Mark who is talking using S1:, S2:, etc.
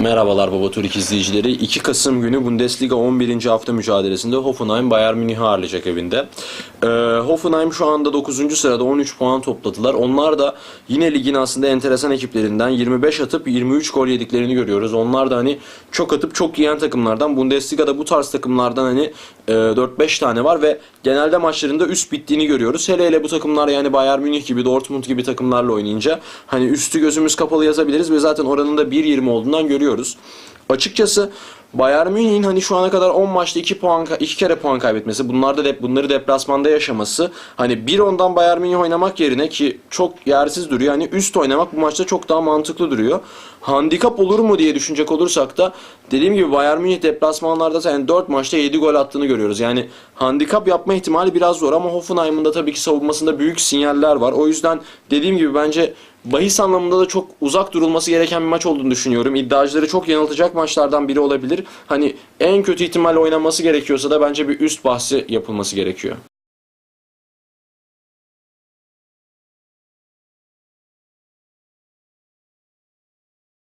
S1: Merhabalar Baba Türk izleyicileri. 2 Kasım günü Bundesliga 11. hafta mücadelesinde Hoffenheim Bayern Münih'i ağırlayacak evinde. Ee, Hoffenheim şu anda 9. sırada 13 puan topladılar. Onlar da yine ligin aslında enteresan ekiplerinden 25 atıp 23 gol yediklerini görüyoruz. Onlar da hani çok atıp çok yiyen takımlardan. Bundesliga'da bu tarz takımlardan hani 4-5 tane var ve genelde maçlarında üst bittiğini görüyoruz. Hele hele bu takımlar yani Bayern Münih gibi Dortmund gibi takımlarla oynayınca hani üstü gözümüz kapalı yazabiliriz ve zaten oranın da 1.20 olduğundan görüyoruz. Açıkçası Bayern Münih'in hani şu ana kadar 10 maçta 2 puan 2 kere puan kaybetmesi, bunlar da dep bunları deplasmanda yaşaması hani bir ondan Bayern Münih oynamak yerine ki çok yersiz duruyor. Hani üst oynamak bu maçta çok daha mantıklı duruyor. Handikap olur mu diye düşünecek olursak da dediğim gibi Bayern Münih deplasmanlarda yani 4 maçta 7 gol attığını görüyoruz. Yani handikap yapma ihtimali biraz zor ama Hoffenheim'ın da tabii ki savunmasında büyük sinyaller var. O yüzden dediğim gibi bence bahis anlamında da çok uzak durulması gereken bir maç olduğunu düşünüyorum. İddiacıları çok yanıltacak maçlardan biri olabilir. Hani en kötü ihtimalle oynanması gerekiyorsa da bence bir üst bahsi yapılması gerekiyor.